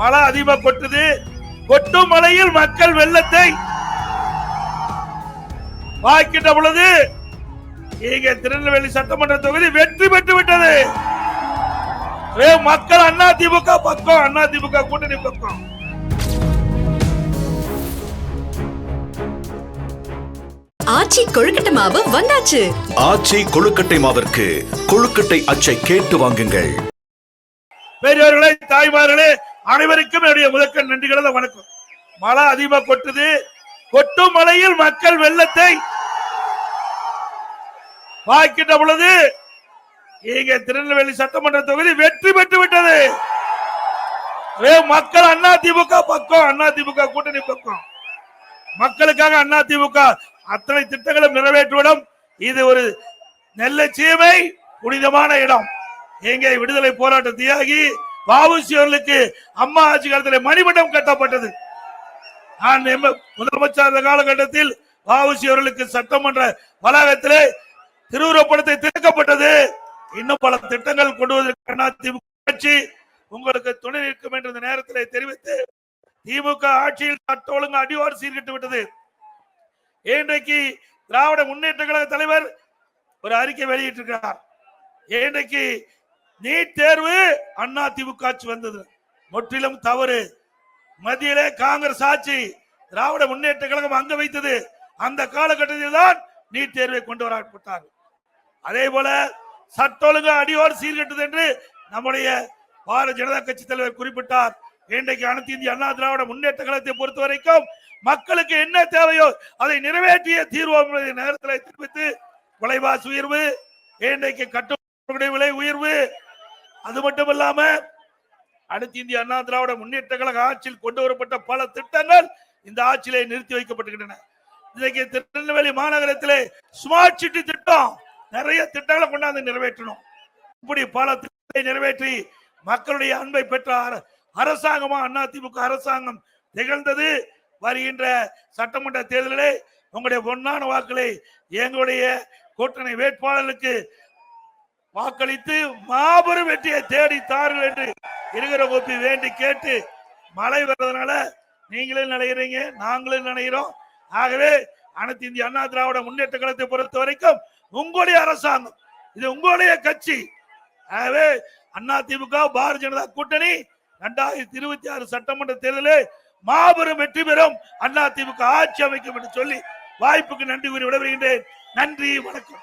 மழை அதிகமா கொட்டுது. கொட்டும் மழையில் மக்கள் வெள்ளத்தை வாய்க்கிட்ட பொழுது இங்க திருநெல்வேலி சட்டமன்ற தொகுதி வெற்றி பெற்று விட்டது. ஏ, மக்கள் அண்ணா திமுக பக்கம் அண்ணா திமுக கூட்டணி பக்கம். ஆச்சி கொழுக்கட்டை மாவு வந்தாச்சு. ஆச்சி கொழுக்கட்டை மாவிற்கு கொழுக்கட்டை அச்சை கேட்டு வாங்குங்கள். பெரியவர்களே தாய்மார்களே அனைவருக்கும் என்னுடைய முதற்கண் நன்றிகள வணக்கம். மழை அதிகமா கொட்டுது. கொட்டும் மலையில் மக்கள் வெள்ளத்தை வாய்க்கிட்ட பொழுது இங்க திருநெல்வேலி சட்டமன்ற தொகுதி வெற்றி பெற்று விட்டது. மக்கள் அண்ணா திமுக பக்கம் அண்ணா திமுக கூட்டணி பக்கம். மக்களுக்காக அண்ணா திமுக அத்தனை திட்டங்களும் நிறைவேற்றுவிடும். இது ஒரு நெல்லை சீமை புனிதமான இடம். எங்கே விடுதலை போராட்ட தியாகி வாவுசி அவர்களுக்கு அம்மா ஆட்சி காலத்தில் மணிமண்டம் கட்டப்பட்டது. நான் முதலமைச்சர் காலகட்டத்தில் வாவுசி அவர்களுக்கு சட்டமன்ற வளாகத்திலே திருவுருவப்படத்தை திறக்கப்பட்டது. இன்னும் பல திட்டங்கள் கொண்டு வருவதற்கு அதிமுக உங்களுக்கு துணை நிற்கும் என்ற நேரத்தில் நேரத்திலே தெரிவித்து திமுக ஆட்சியில் சட்ட ஒழுங்கு அடிவார் சீர்கிட்டு விட்டது. இன்றைக்கு திராவிட முன்னேற்ற கழக தலைவர் ஒரு அறிக்கை வெளியிட்டிருக்கிறார். இன்றைக்கு நீட் தேர்வு அண்ணா திமுக ஆட்சி வந்தது. முற்றிலும் தவறு. மத்தியிலே காங்கிரஸ் ஆட்சி திராவிட முன்னேற்ற கழகம் அங்க வைத்தது. அந்த காலகட்டத்தில் தான் நீட் தேர்வை கொண்டு வரப்பட்டார் அதே போல சட்ட ஒழுங்கு அடியோடு சீர்கட்டது என்று நம்முடைய பாரதிய ஜனதா கட்சி தலைவர் குறிப்பிட்டார். இன்றைக்கு அனைத்து இந்திய அண்ணா திராவிட முன்னேற்ற கழகத்தை பொறுத்த வரைக்கும் மக்களுக்கு என்ன தேவையோ அதை நிறைவேற்றிய தீர்வோம் நேரத்தில் தெரிவித்து விலைவாசி உயர்வு இன்றைக்கு கட்டு விலை உயர்வு அது மட்டும் இல்லாம அனைத்து இந்திய அண்ணா திராவிட முன்னேற்ற கழக ஆட்சியில் கொண்டு வரப்பட்ட பல திட்டங்கள் இந்த ஆட்சியிலே நிறுத்தி வைக்கப்பட்டுகின்றன இன்றைக்கு திருநெல்வேலி மாநகரத்திலே ஸ்மார்ட் சிட்டி திட்டம் நிறைய திட்டங்களை கொண்டாந்து நிறைவேற்றணும். இப்படி பல திட்டத்தை நிறைவேற்றி மக்களுடைய அன்பை பெற்ற அர- அரசாங்கமா அண்ணா திமுக அரசாங்கம் திகழ்ந்தது. வருகின்ற சட்டமன்ற தேர்தலிலே உங்களுடைய பொன்னான வாக்களை எங்களுடைய கூட்டணி வேட்பாளர்களுக்கு வாக்களித்து மாபெரும் வெற்றியை தேடி தாருங்கள் என்று இருக்கிற ஒப்பி வேண்டி கேட்டு மழை வர்றதுனால நீங்களும் நினைக்கிறீங்க நாங்களும் நினைக்கிறோம். ஆகவே அனைத்து இந்திய அண்ணா திராவிட முன்னேற்ற கழகத்தை பொறுத்த வரைக்கும் உங்களுடைய அரசாங்கம் இது உங்களுடைய கட்சி. ஆகவே அண்ணா திமுக பாரதிய ஜனதா கூட்டணி இரண்டாயிரத்தி இருபத்தி ஆறு சட்டமன்ற தேர்தலில் மாபெரும் வெற்றி பெறும் அண்ணா திமுக ஆட்சி அமைக்கும் என்று சொல்லி வாய்ப்புக்கு நன்றி கூறி விடைபெறுகின்றேன். நன்றி வணக்கம்.